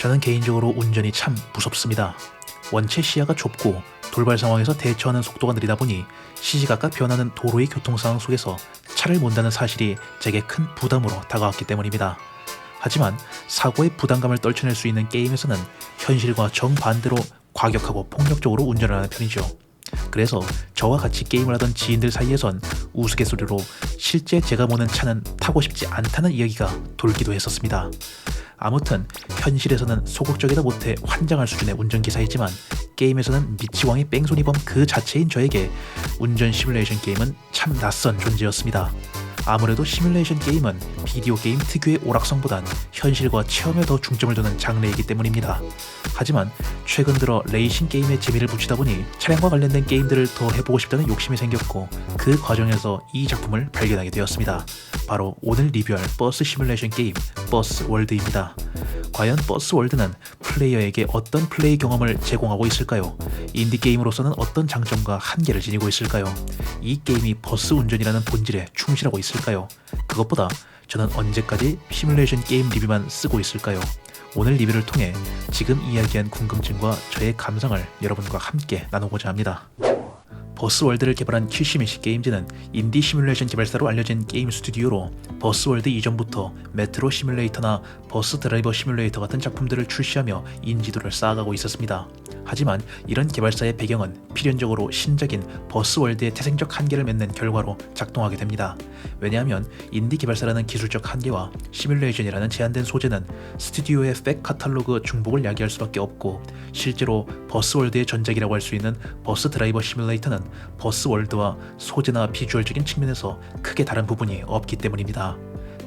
저는 개인적으로 운전이 참 무섭습니다. 원체 시야가 좁고 돌발 상황에서 대처하는 속도가 느리다 보니 시시각각 변하는 도로의 교통 상황 속에서 차를 몬다는 사실이 제게 큰 부담으로 다가왔기 때문입니다. 하지만 사고의 부담감을 떨쳐낼 수 있는 게임에서는 현실과 정반대로 과격하고 폭력적으로 운전을 하는 편이죠. 그래서 저와 같이 게임을 하던 지인들 사이에선 우스갯소리로 실제 제가 모는 차는 타고 싶지 않다는 이야기가 돌기도 했었습니다. 아무튼 현실에서는 소극적이다 못해 환장할 수준의 운전기사이지만 게임에서는 미치광이 뺑소니범 그 자체인 저에게 운전 시뮬레이션 게임은 참 낯선 존재였습니다. 아무래도 시뮬레이션 게임은 비디오 게임 특유의 오락성보단 현실과 체험에 더 중점을 두는 장르이기 때문입니다. 하지만 최근 들어 레이싱 게임에 재미를 붙이다 보니 차량과 관련된 게임들을 더 해보고 싶다는 욕심이 생겼고 그 과정에서 이 작품을 발견하게 되었습니다. 바로 오늘 리뷰할 버스 시뮬레이션 게임 버스 월드입니다. 과연 버스 월드는 플레이어에게 어떤 플레이 경험을 제공하고 있을까요? 인디 게임으로서는 어떤 장점과 한계를 지니고 있을까요? 이 게임이 버스 운전이라는 본질에 충실하고 있을까요? 그것보다 저는 언제까지 시뮬레이션 게임 리뷰만 쓰고 있을까요? 오늘 리뷰를 통해 지금 이야기한 궁금증과 저의 감상을 여러분과 함께 나누고자 합니다. 버스월드를 개발한 큐시미시 게임즈는 인디 시뮬레이션 개발사로 알려진 게임 스튜디오로 버스월드 이전부터 메트로 시뮬레이터나 버스 드라이버 시뮬레이터 같은 작품들을 출시하며 인지도를 쌓아가고 있었습니다. 하지만 이런 개발사의 배경은 필연적으로 신작인 버스월드의 태생적 한계를 맺는 결과로 작동하게 됩니다. 왜냐하면 인디 개발사라는 기술적 한계와 시뮬레이션이라는 제한된 소재는 스튜디오의 팩 카탈로그 중복을 야기할 수밖에 없고 실제로 버스월드의 전작이라고 할 수 있는 버스 드라이버 시뮬레이터는 버스월드와 소재나 비주얼적인 측면에서 크게 다른 부분이 없기 때문입니다.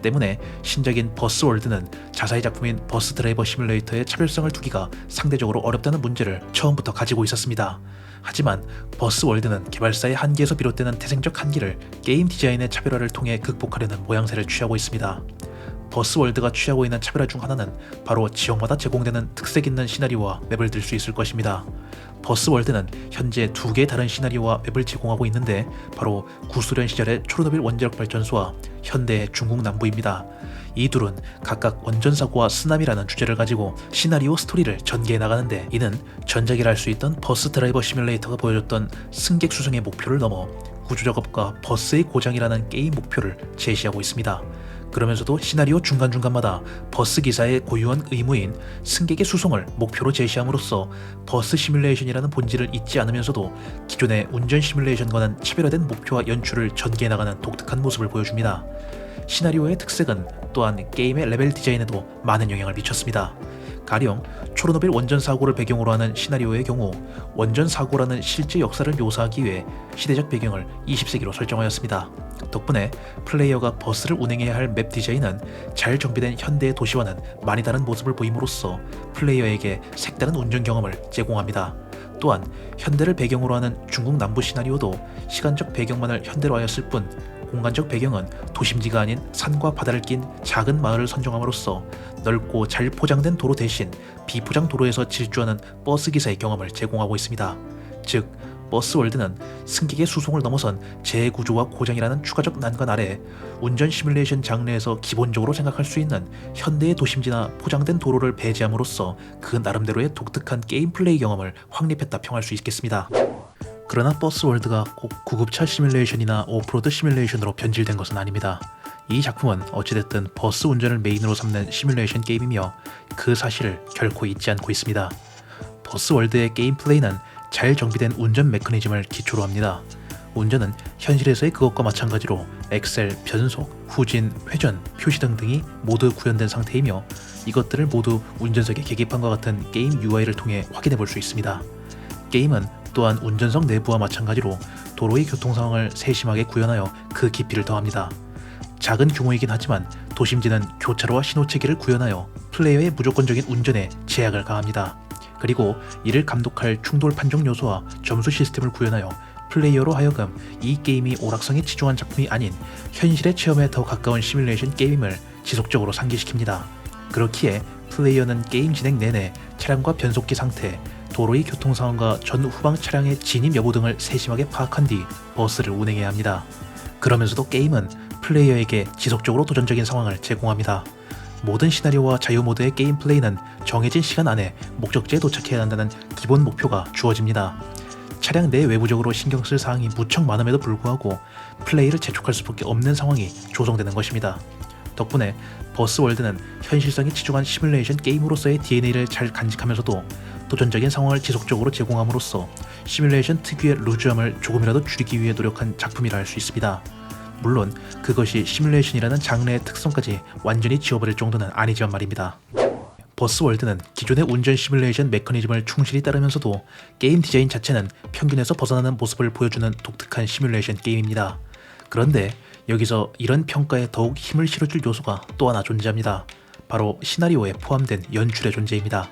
때문에 신작인 버스월드는 자사의 작품인 버스 드라이버 시뮬레이터의 차별성을 두기가 상대적으로 어렵다는 문제를 처음부터 가지고 있었습니다. 하지만 버스월드는 개발사의 한계에서 비롯되는 태생적 한계를 게임 디자인의 차별화를 통해 극복하려는 모양새를 취하고 있습니다. 버스월드가 취하고 있는 차별화 중 하나는 바로 지역마다 제공되는 특색 있는 시나리오와 맵을 들 수 있을 것입니다. 버스월드는 현재 두 개의 다른 시나리오와 맵을 제공하고 있는데 바로 구소련 시절의 초르노빌 원자력 발전소와 현대의 중국 남부입니다. 이 둘은 각각 원전사고와 쓰나미라는 주제를 가지고 시나리오 스토리를 전개해 나가는데 이는 전작이라 할 수 있던 버스 드라이버 시뮬레이터가 보여줬던 승객 수송의 목표를 넘어 구조작업과 버스의 고장이라는 게임 목표를 제시하고 있습니다. 그러면서도 시나리오 중간중간마다 버스 기사의 고유한 의무인 승객의 수송을 목표로 제시함으로써 버스 시뮬레이션이라는 본질을 잊지 않으면서도 기존의 운전 시뮬레이션과는 차별화된 목표와 연출을 전개해 나가는 독특한 모습을 보여줍니다. 시나리오의 특색은 또한 게임의 레벨 디자인에도 많은 영향을 미쳤습니다. 가령 초르노빌 원전 사고를 배경으로 하는 시나리오의 경우 원전 사고라는 실제 역사를 묘사하기 위해 시대적 배경을 20세기로 설정하였습니다. 덕분에 플레이어가 버스를 운행해야 할 맵 디자인은 잘 정비된 현대의 도시와는 많이 다른 모습을 보임으로써 플레이어에게 색다른 운전 경험을 제공합니다. 또한 현대를 배경으로 하는 중국 남부 시나리오도 시간적 배경만을 현대로 하였을 뿐 공간적 배경은 도심지가 아닌 산과 바다를 낀 작은 마을을 선정함으로써 넓고 잘 포장된 도로 대신 비포장 도로에서 질주하는 버스 기사의 경험을 제공하고 있습니다. 즉, 버스월드는 승객의 수송을 넘어선 재구조와 고장이라는 추가적 난관 아래 운전 시뮬레이션 장르에서 기본적으로 생각할 수 있는 현대의 도심지나 포장된 도로를 배제함으로써 그 나름대로의 독특한 게임 플레이 경험을 확립했다 평할 수 있겠습니다. 그러나 버스월드가 꼭 구급차 시뮬레이션이나 오프로드 시뮬레이션으로 변질된 것은 아닙니다. 이 작품은 어찌됐든 버스 운전을 메인으로 삼는 시뮬레이션 게임이며 그 사실을 결코 잊지 않고 있습니다. 버스월드의 게임 플레이는 잘 정비된 운전 메커니즘을 기초로 합니다. 운전은 현실에서의 그것과 마찬가지로 엑셀, 변속, 후진, 회전, 표시 등 등이 모두 구현된 상태이며 이것들을 모두 운전석에 계기판과 같은 게임 UI를 통해 확인해 볼 수 있습니다. 게임은 또한 운전석 내부와 마찬가지로 도로의 교통 상황을 세심하게 구현하여 그 깊이를 더합니다. 작은 규모이긴 하지만 도심지는 교차로와 신호체계를 구현하여 플레이어의 무조건적인 운전에 제약을 가합니다. 그리고 이를 감독할 충돌 판정 요소와 점수 시스템을 구현하여 플레이어로 하여금 이 게임이 오락성에 치중한 작품이 아닌 현실의 체험에 더 가까운 시뮬레이션 게임을 지속적으로 상기시킵니다. 그렇기에 플레이어는 게임 진행 내내 차량과 변속기 상태, 도로의 교통 상황과 전 후방 차량의 진입 여부 등을 세심하게 파악한 뒤 버스를 운행해야 합니다. 그러면서도 게임은 플레이어에게 지속적으로 도전적인 상황을 제공합니다. 모든 시나리오와 자유 모드의 게임 플레이는 정해진 시간 안에 목적지에 도착해야 한다는 기본 목표가 주어집니다. 차량 내 외부적으로 신경 쓸 사항이 무척 많음에도 불구하고 플레이를 재촉할 수밖에 없는 상황이 조성되는 것입니다. 덕분에 버스월드는 현실성이 치중한 시뮬레이션 게임으로서의 DNA를 잘 간직하면서도 도전적인 상황을 지속적으로 제공함으로써 시뮬레이션 특유의 루즈함을 조금이라도 줄이기 위해 노력한 작품이라 할 수 있습니다. 물론 그것이 시뮬레이션이라는 장르의 특성까지 완전히 지워버릴 정도는 아니지만 말입니다. 버스월드는 기존의 운전 시뮬레이션 메커니즘을 충실히 따르면서도 게임 디자인 자체는 평균에서 벗어나는 모습을 보여주는 독특한 시뮬레이션 게임입니다. 그런데 여기서 이런 평가에 더욱 힘을 실어줄 요소가 또 하나 존재합니다. 바로 시나리오에 포함된 연출의 존재입니다.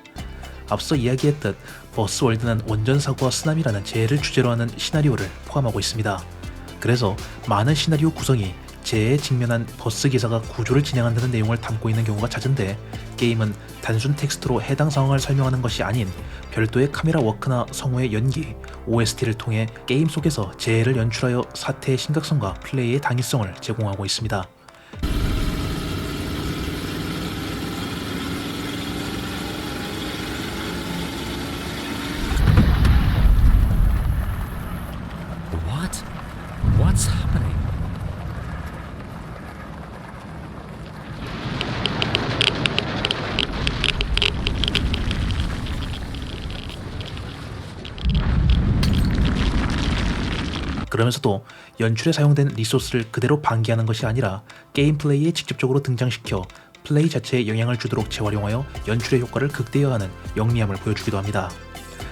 앞서 이야기했듯 버스월드는 원전 사고와 쓰나미라는 재해를 주제로 하는 시나리오를 포함하고 있습니다. 그래서 많은 시나리오 구성이 재해에 직면한 버스 기사가 구조를 진행한다는 내용을 담고 있는 경우가 잦은데 게임은 단순 텍스트로 해당 상황을 설명하는 것이 아닌 별도의 카메라 워크나 성우의 연기, OST를 통해 게임 속에서 재해를 연출하여 사태의 심각성과 플레이의 당위성을 제공하고 있습니다. 그러면서도 연출에 사용된 리소스를 그대로 방기하는 것이 아니라 게임 플레이에 직접적으로 등장시켜 플레이 자체에 영향을 주도록 재활용하여 연출의 효과를 극대화하는 영리함을 보여주기도 합니다.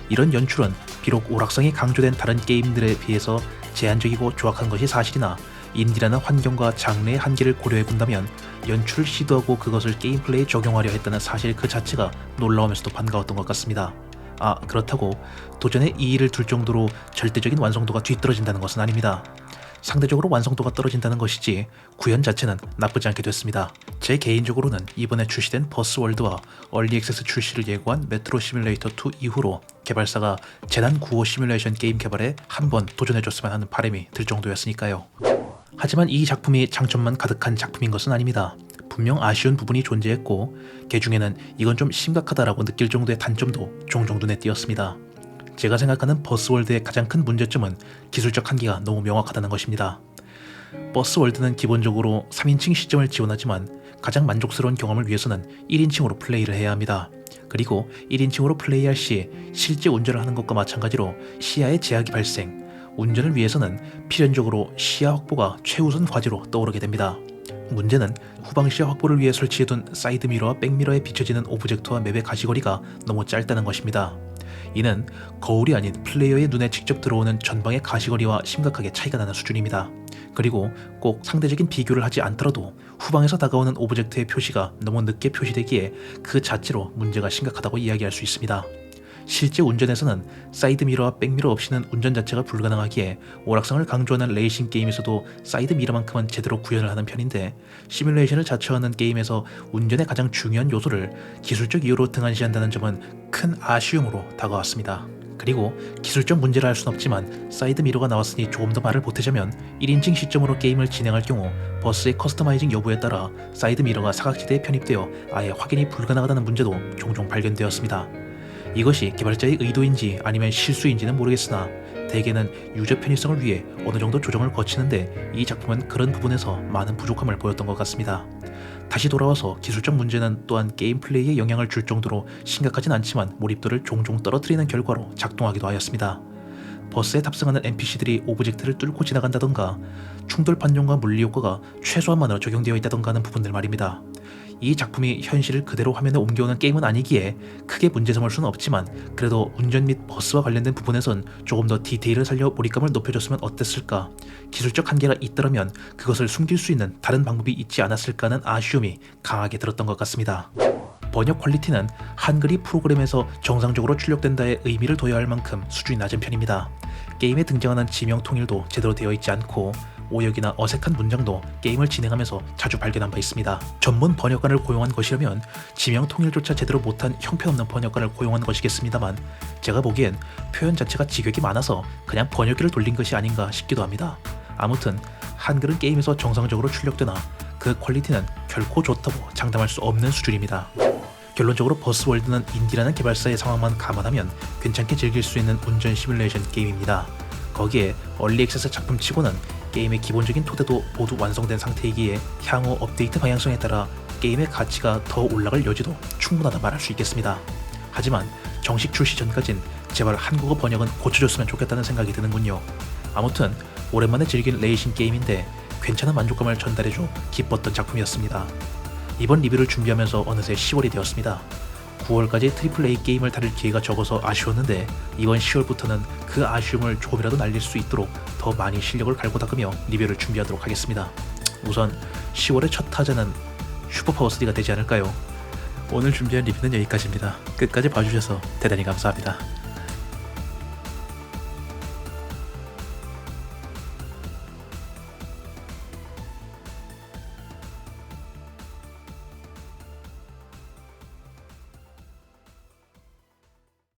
이런 연출은 비록 오락성이 강조된 다른 게임들에 비해서 제한적이고 조악한 것이 사실이나 인디라는 환경과 장르의 한계를 고려해 본다면 연출을 시도하고 그것을 게임 플레이에 적용하려 했다는 사실 그 자체가 놀라우면서도 반가웠던 것 같습니다. 아 그렇다고 도전에 이의를 둘 정도로 절대적인 완성도가 뒤떨어진다는 것은 아닙니다. 상대적으로 완성도가 떨어진다는 것이지 구현 자체는 나쁘지 않게 됐습니다. 제 개인적으로는 이번에 출시된 버스월드와 얼리 액세스 출시를 예고한 메트로 시뮬레이터 2 이후로 개발사가 재난 구호 시뮬레이션 게임 개발에 한번 도전해줬으면 하는 바람이 들 정도였으니까요. 하지만 이 작품이 장점만 가득한 작품인 것은 아닙니다. 분명 아쉬운 부분이 존재했고 그 중에는 이건 좀 심각하다라고 느낄 정도의 단점도 종종 눈에 띄었습니다. 제가 생각하는 버스월드의 가장 큰 문제점은 기술적 한계가 너무 명확하다는 것입니다. 버스월드는 기본적으로 3인칭 시점을 지원하지만 가장 만족스러운 경험을 위해서는 1인칭으로 플레이를 해야 합니다. 그리고 1인칭으로 플레이할 시 실제 운전을 하는 것과 마찬가지로 시야의 제약이 발생, 운전을 위해서는 필연적으로 시야 확보가 최우선 과제로 떠오르게 됩니다. 문제는 후방 시야 확보를 위해 설치해둔 사이드 미러와 백미러에 비춰지는 오브젝트와 맵의 가시거리가 너무 짧다는 것입니다. 이는 거울이 아닌 플레이어의 눈에 직접 들어오는 전방의 가시거리와 심각하게 차이가 나는 수준입니다. 그리고 꼭 상대적인 비교를 하지 않더라도 후방에서 다가오는 오브젝트의 표시가 너무 늦게 표시되기에 그 자체로 문제가 심각하다고 이야기할 수 있습니다. 실제 운전에서는 사이드 미러와 백미러 없이는 운전 자체가 불가능하기에 오락성을 강조하는 레이싱 게임에서도 사이드 미러만큼은 제대로 구현을 하는 편인데 시뮬레이션을 자처하는 게임에서 운전의 가장 중요한 요소를 기술적 이유로 등한시한다는 점은 큰 아쉬움으로 다가왔습니다. 그리고 기술적 문제라 할 순 없지만 사이드 미러가 나왔으니 조금 더 말을 보태자면 1인칭 시점으로 게임을 진행할 경우 버스의 커스터마이징 여부에 따라 사이드 미러가 사각지대에 편입되어 아예 확인이 불가능하다는 문제도 종종 발견되었습니다. 이것이 개발자의 의도인지 아니면 실수인지는 모르겠으나 대개는 유저 편의성을 위해 어느 정도 조정을 거치는데 이 작품은 그런 부분에서 많은 부족함을 보였던 것 같습니다. 다시 돌아와서 기술적 문제는 또한 게임 플레이에 영향을 줄 정도로 심각하진 않지만 몰입도를 종종 떨어뜨리는 결과로 작동하기도 하였습니다. 버스에 탑승하는 NPC들이 오브젝트를 뚫고 지나간다던가 충돌 판정과 물리 효과가 최소한만으로 적용되어 있다던가 하는 부분들 말입니다. 이 작품이 현실을 그대로 화면에 옮겨오는 게임은 아니기에 크게 문제 삼을 수는 없지만 그래도 운전 및 버스와 관련된 부분에선 조금 더 디테일을 살려 몰입감을 높여줬으면 어땠을까 기술적 한계가 있더라면 그것을 숨길 수 있는 다른 방법이 있지 않았을까 하는 아쉬움이 강하게 들었던 것 같습니다. 번역 퀄리티는 한글이 프로그램에서 정상적으로 출력된다의 의미를 둬야 할 만큼 수준이 낮은 편입니다. 게임에 등장하는 지명 통일도 제대로 되어 있지 않고 오역이나 어색한 문장도 게임을 진행하면서 자주 발견한 바 있습니다. 전문 번역관을 고용한 것이라면 지명 통일조차 제대로 못한 형편없는 번역관을 고용한 것이겠습니다만 제가 보기엔 표현 자체가 직역이 많아서 그냥 번역기를 돌린 것이 아닌가 싶기도 합니다. 아무튼 한글은 게임에서 정상적으로 출력되나 그 퀄리티는 결코 좋다고 장담할 수 없는 수준입니다. 결론적으로 버스월드는 인디라는 개발사의 상황만 감안하면 괜찮게 즐길 수 있는 운전 시뮬레이션 게임입니다. 거기에 얼리 액세스 작품치고는 게임의 기본적인 토대도 모두 완성된 상태이기에 향후 업데이트 방향성에 따라 게임의 가치가 더 올라갈 여지도 충분하다 말할 수 있겠습니다. 하지만 정식 출시 전까진 제발 한국어 번역은 고쳐줬으면 좋겠다는 생각이 드는군요. 아무튼 오랜만에 즐긴 레이싱 게임인데 괜찮은 만족감을 전달해줘 기뻤던 작품이었습니다. 이번 리뷰를 준비하면서 어느새 10월이 되었습니다. 9월까지 트리플 A 게임을 다룰 기회가 적어서 아쉬웠는데 이번 10월부터는 그 아쉬움을 조금이라도 날릴 수 있도록 더 많이 실력을 갈고 닦으며 리뷰를 준비하도록 하겠습니다. 우선 10월의 첫 타자는 슈퍼파워3가 되지 않을까요? 오늘 준비한 리뷰는 여기까지입니다. 끝까지 봐주셔서 대단히 감사합니다.